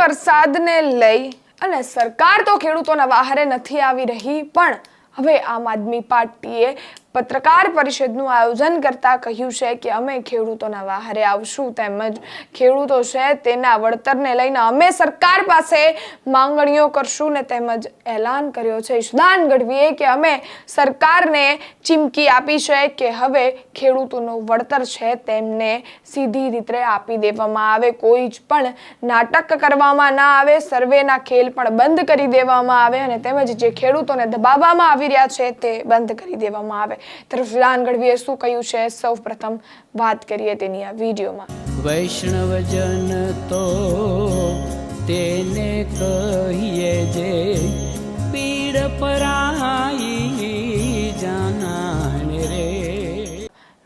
વરસાદને લઈ અને સરકાર તો ખેડૂતોના વાહરે નથી આવી રહી, પણ હવે આમ આદમી પાર્ટીએ પત્રકાર પરિષદનું આયોજન કરતા કહ્યું છે કે અમે ખેડૂતોના વાહરે આવશું તેમજ ખેડૂતો છે તેના વળતરને લઈને અમે સરકાર પાસે માંગણીઓ કરશું ને તેમજ એલાન કર્યો છે. ઈશદાન ગઢવીએ કે અમે સરકારને ચીમકી આપી છે કે હવે ખેડૂતોનું વળતર છે તેમને સીધી રીતે આપી દેવામાં આવે. કોઈ જ પણ નાટક કરવામાં ના આવે, સર્વેના ખેલ પણ બંધ કરી દેવામાં આવે અને તેમજ જે ખેડૂતોને દબાવવામાં આવી રહ્યા છે તે બંધ કરી દેવામાં આવે. તરફ ઈશદાન ગઢવીએ શું કહ્યું છે? સૌ પ્રથમ વાત કરીએ તેની આ વિડીયોમાં. વૈષ્ણવજન તો તેને કહીએ જે પીડ પરાઈ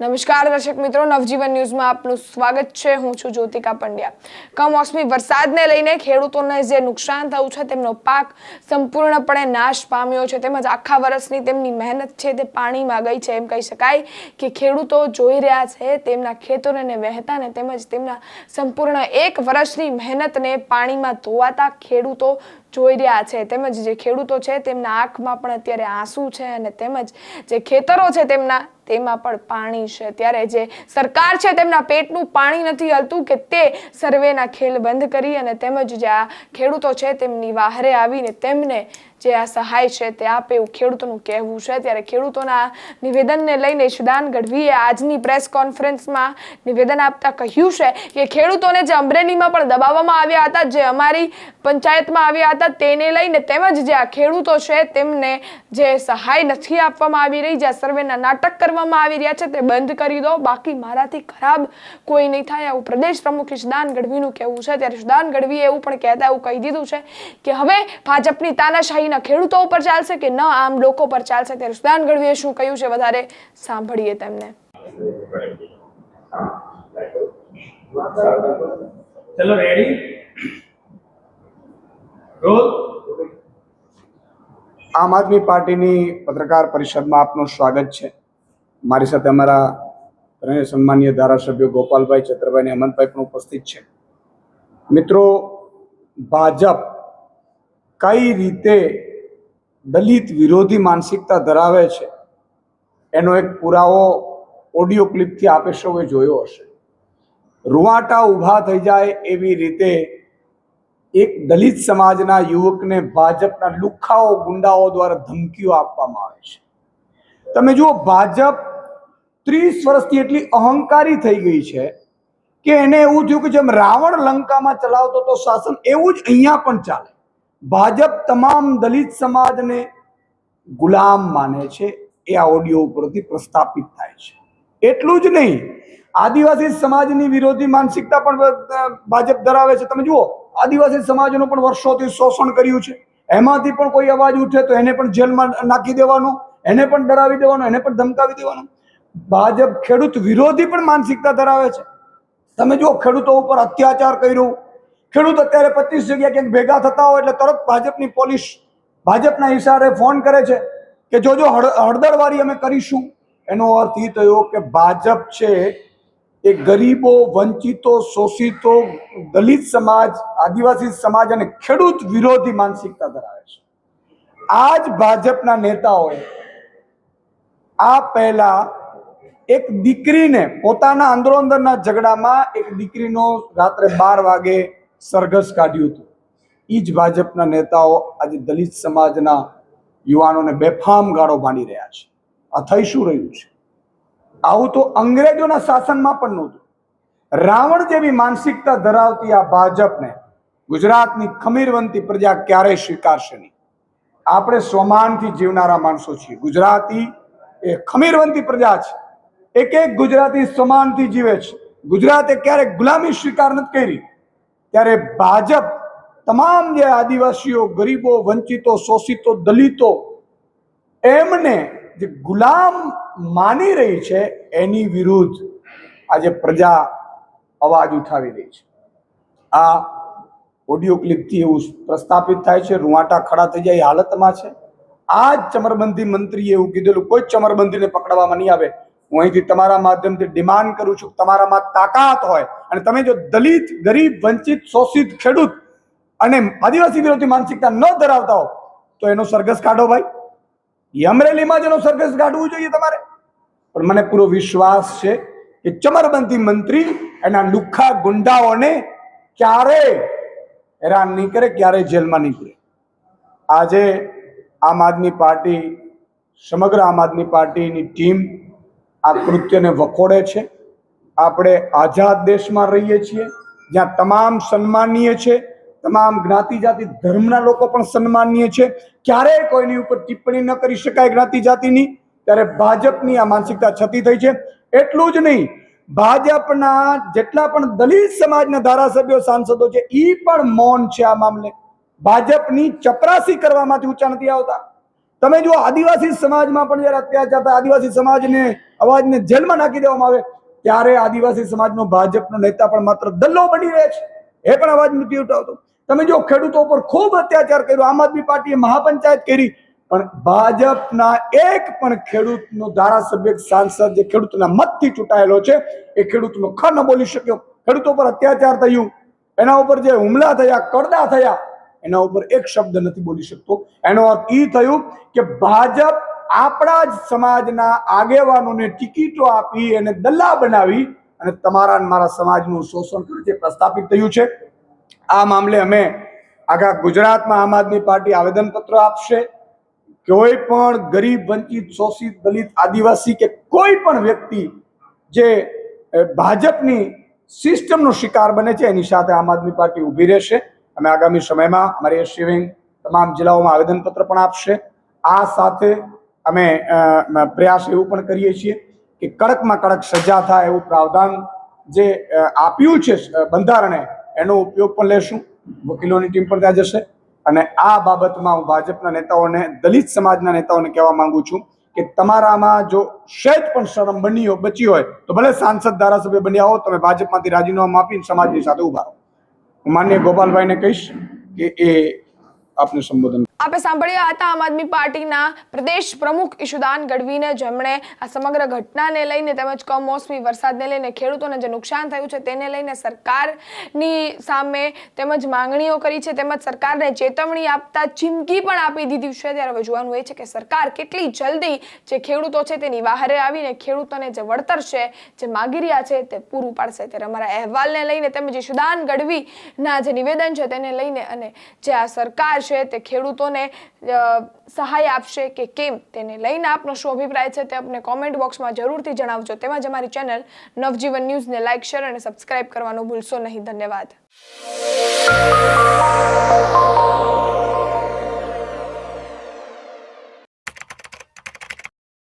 નમસ્કાર દર્શક મિત્રો, નવજીવન ન્યૂઝમાં આપનું સ્વાગત છે. હું છું જ્યોતિકા પંડ્યા. કમોસમી વરસાદને લઈને ખેડૂતોને જે નુકસાન થયું છે, તેમનો પાક સંપૂર્ણપણે નાશ પામ્યો છે. તેમજ આખા વર્ષની તેમની મહેનત છે તે પાણીમાં ગઈ છે. એમ કહી શકાય કે ખેડૂતો જોઈ રહ્યા છે તેમના ખેતરોને વહેતાને તેમજ તેમના સંપૂર્ણ એક વર્ષની મહેનતને પાણીમાં ધોવાતા ખેડૂતો જોઈ રહ્યા છે. તેમજ જે ખેડૂતો છે, તેમના આંખમાં પણ અત્યારે આંસુ છે અને તેમજ જે ખેતરો છે, તેમના તેમાં પણ પાણી છે. ત્યારે જે સરકાર છે તેમના પેટનું પાણી નથી હલતું કે તે સર્વેના ખેલ બંધ કરી અને તેમજ જે આ ખેડૂતો છે તેમની વાહરે આવીને તેમને જે આ સહાય છે તે આપે એવું ખેડૂતોનું કહેવું છે. ત્યારે ખેડૂતોના નિવેદનને લઈને સુદાન ગઢવીએ આજની પ્રેસ કોન્ફરન્સમાં નિવેદન આપતા કહ્યું છે કે ખેડૂતોને જે અમરેલીમાં પણ દબાવવામાં આવ્યા હતા, જે અમારી પંચાયતમાં આવ્યા હતા, તેને લઈને તેમજ જે આ ખેડૂતો છે તેમને જે સહાય નથી આપવામાં આવી રહી, જે સર્વેના નાટક કરવામાં આવી રહ્યા છે તે બંધ કરી દો. બાકી મારાથી ખરાબ કોઈ નહીં થાય આવું પ્રદેશ પ્રમુખ ઈશદાન ગઢવીનું કહેવું છે. ત્યારે ઈશદાન ગઢવીએ એવું પણ કહેતા, એવું કહી દીધું છે કે હવે ભાજપની તાનાશાહીના ખેડૂતો ઉપર ચાલશે કે ન આમ લોકો પર ચાલશે ત્યારે ઈશદાન ગઢવીએ શું કહ્યું છે વધારે સાંભળીએ તેમને. ચલો રેડી રોલ? આમ આદમી પાર્ટીની પત્રકાર પરિષદમાં આપનું સ્વાગત છે. મારી સાથે અમારા ત્રણેય સન્માનીય ધારાસભ્યો ગોપાલભાઈ ચંદ્રભાઈ અને હેમંતભાઈ પણ ઉપસ્થિત છે. મિત્રો ભાજપ કઈ રીતે દલિત વિરોધી માનસિકતા ધરાવે છે. એનો એક પુરાવો ઓડિયો ક્લિપથી આપે સૌએ જોયો હશે. રૂવાટા ઊભા થઈ જાય એવી રીતે એક દલિત સમાજના યુવકને ભાજપના લુખાઓ ગુંડાઓ દ્વારા ધમકીઓ આપવામાં આવે છે. તમે જુઓ, ભાજપ ત્રીસ વર્ષથી એટલી અહંકારી થઈ ગઈ છે કે એને એવું થયું કે જેમ રાવણ લંકામાં ચલાવતો તો શાસન એવું જ અહીંયા પણ ચાલે. ભાજપ તમામ દલિત સમાજને ગુલામ માને છે, એ આ ઓડિયો ઉપરથી પ્રસ્થાપિત થાય છે. એટલું જ નહીં, આદિવાસી સમાજની વિરોધી માનસિકતા પણ ભાજપ ધરાવે છે. તમે જુઓ, આદિવાસી સમાજનું પણ વર્ષોથી શોષણ કર્યું છે. એમાંથી પણ કોઈ અવાજ ઉઠે તો એને પણ જેલમાં નાખી દેવાનો, એને પણ ડરાવી દેવાનો, એને પણ ધમકાવી દેવાનો. ભાજપ ખેડૂત વિરોધી પણ માનસિકતા ધરાવે છે. તમે જુઓ, ખેડૂતો ઉપર અત્યાચાર કર્યો ખેડૂત અત્યારે પચીસ જગ્યા ક્યાંક ભેગા થતા હોય એટલે તરત ભાજપની પોલીસ ભાજપના ઇશારે ફોન કરે છે કે જોજો હળ- હળદરવારી અમે કરીશું. એનો અર્થ એ થયો કે ભાજપ છે એ ગરીબો, વંચિતો, શોષિતો, દલિત સમાજ, આદિવાસી સમાજ અને ખેડૂત વિરોધી માનસિકતા ધરાવે છે. આ જ ભાજપના નેતાઓએ આ પહેલા એક દીકરીને પોતાના અંદરો અંદરના ઝઘડામાં એક દીકરીનો રાત્રે બાર વાગે સરઘસ કાઢ્યું હતું. એ જ ભાજપના નેતાઓ આજે દલિત સમાજના યુવાનોને બેફામ ગાળો માંડી રહ્યા છે. આ થઈ શું રહ્યું છે? આવું તો અંગ્રેજોના શાસનમાં પણ નહોતું. રાવણ જેવી માનસિકતા ધરાવતી આ ભાજપને ગુજરાતની ખમીરવંતી પ્રજા ક્યારેય સ્વીકારશે નહીં. આપણે સ્વમાનથી જીવનારા માણસો છીએ. ગુજરાતી એ ખમીરવંતી પ્રજા છે. એક એક ગુજરાતી સ્વમાનથી જીવે છે. ગુજરાતે ક્યારેક ગુલામી સ્વીકાર નથી કરી. ત્યારે ભાજપ તમામ જે આદિવાસીઓ, ગરીબો, વંચિતો, શોષિતો, દલિતો, એમને જે ગુલામ માની રહી છે, એની વિરુદ્ધ આજે પ્રજા અવાજ ઉઠાવી રહી છે. આ ઓડિયો ક્લિપથી એવું પ્રસ્થાપિત થાય છે, રૂવાટા ખડા થઈ જાય હાલતમાં છે. આ જ ચમરબંધી મંત્રીએ એવું કીધેલું, કોઈ ચમરબંધીને પકડવામાં નહીં આવે. હું અહીંથી તમારા માધ્યમથી ડિમાન્ડ કરું છું તમારામાં તાકાત હોય અને તમે જો દલિત, ગરીબ, વંચિત, શોષિત, ખેડૂત અને આદિવાસી વિરોધી માનસિકતા ન ધરાવતા હો, તો એનો સરઘસ કાઢો ભાઈ. અમરેલીમાં જ એનો સરઘસ કાઢવું જોઈએ તમારે. પણ મને પૂરો વિશ્વાસ છે કે ચમરબંધી મંત્રી એના લુખ્ખા ગુંડાઓને ક્યારે હેરાન નહીં કરે, ક્યારે જેલમાં નહીં કરે આજે આમ આદમી પાર્ટી, સમગ્ર આમ આદમી પાર્ટીની ટીમ આ કૃત્યને વખોડે છે. આપણે આઝાદ દેશમાં રહીએ છીએ. જ્યાં તમામ સન્માનીય છે. તમામ જ્ઞાતિ જાતિ ધર્મના લોકો પણ સન્માનીય છે. ક્યારેય કોઈની ઉપર ટિપ્પણી ન કરી શકાય જ્ઞાતિ જાતિની. ત્યારે ભાજપની આ માનસિકતા છતી થઈ છે. એટલું જ નહીં, ભાજપના જેટલા પણ દલિત સમાજના ધારાસભ્યો, સાંસદો છે એ પણ મૌન છે આ મામલે. ભાજપની ચપરાસી કરવામાંથી ઊંચા નથી આવતા. તમે જો આદિવાસી સમાજમાં પણ જયારે અત્યાચાર થાય, આદિવાસી સમાજને, અવાજને જેલમાં નાખી દેવામાં આવે, ત્યારે આદિવાસી સમાજનો ભાજપનો નેતા પણ માત્ર દલ્લો બની રહે છે. એ પણ અવાજ નથી ઉઠાવતો. તમે જો ખેડૂતો પર ખૂબ અત્યાચાર કર્યો. આમ આદમી પાર્ટીએ મહાપંચાયત કરી, પણ ભાજપના એક પણ ખેડૂતનો ધારાસભ્ય સાંસદ જે ખેડૂતના મતથી ચૂંટાયેલો છે, એ ખેડૂતનો ખ ન બોલી શક્યો. ખેડૂતો પર અત્યાચાર થયું. એના ઉપર જે હુમલા થયા કરડા થયા એના ઉપર એક શબ્દ નથી બોલી શકતો. એનો અર્થ એ થયું કે ભાજપ આપણા જ સમાજના આગેવાનોને ટિકિટો આપી અને દલ્લા બનાવી અને તમારા મારા સમાજનું શોષણ કરે છે પ્રસ્થાપિત થયું છે. આ મામલે અમે આખા ગુજરાતમાં આમ આદમી પાર્ટી આવેદનપત્ર આપશે. કોઈ પણ ગરીબ, વંચિત, શોષિત, દલિત, આદિવાસી કે કોઈ પણ વ્યક્તિ જે ભાજપની સિસ્ટમનો શિકાર બને છે, એની સાથે આમ આદમી પાર્ટી ઊભી રહેશે. અમે આગામી સમયમાં અમારી વિંગ તમામ જિલ્લાઓમાં આવેદનપત્ર પણ આપશે. આ સાથે અમે પ્રયાસ એવું પણ કરીએ છીએ કે કડકમાં કડક સજા થાય એવું પ્રાવધાન જે આપ્યું છે બંધારણે, એનો ઉપયોગ પણ લેશું. વકીલોની ટીમ પણ ત્યાં જશે. અને આ બાબતમાં હું ભાજપના નેતાઓને, દલિત સમાજના નેતાઓને કહેવા માંગુ છું કે તમારામાં જો સહેજ પણ શરમ બની હોય બચી હોય, તો ભલે સાંસદ ધારાસભ્ય બન્યા હો તમે ભાજપમાંથી રાજીનામું આપીને સમાજની સાથે ઊભા રહો. માન્ય ગોપાલભાઈને કહીશ કે એ આપને સંબોધન આપે સાંભળ્યા હતા આમ આદમી પાર્ટીના પ્રદેશ પ્રમુખ ઈશુદાન ગઢવીને જેમણે આ સમગ્ર ઘટનાને લઈને તેમજ કમોસમી વરસાદને લઈને ખેડૂતોને જે નુકસાન થયું છે તેને લઈને સરકારની સામે તેમજ માંગણીઓ કરી છે તેમજ સરકારને ચેતવણી આપતા ચીમકી પણ આપી દીધી છે. ત્યારે હવે જોવાનું એ છે કે સરકાર કેટલી જલ્દી જે ખેડૂતો છે તેની બહારે આવીને ખેડૂતોને જે વળતર છે, જે માગી રહ્યા છે તે પૂરું પાડશે. ત્યારે અમારા અહેવાલને લઈને તેમજ ઈશુદાન ગઢવીના જે નિવેદન છે તેને લઈને અને જે આ સરકાર છે તે ખેડૂતોને ખેડૂતોને સહાય આપશે કે કેમ તેને લઈને આપનો શું અભિપ્રાય છે તે અમને કોમેન્ટ બોક્સમાં જરૂરથી જણાવજો. તેમજ અમારી ચેનલ નવજીવન ન્યૂઝને લાઇક શેર અને સબસ્ક્રાઇબ કરવાનું ભૂલશો નહીં. ધન્યવાદ.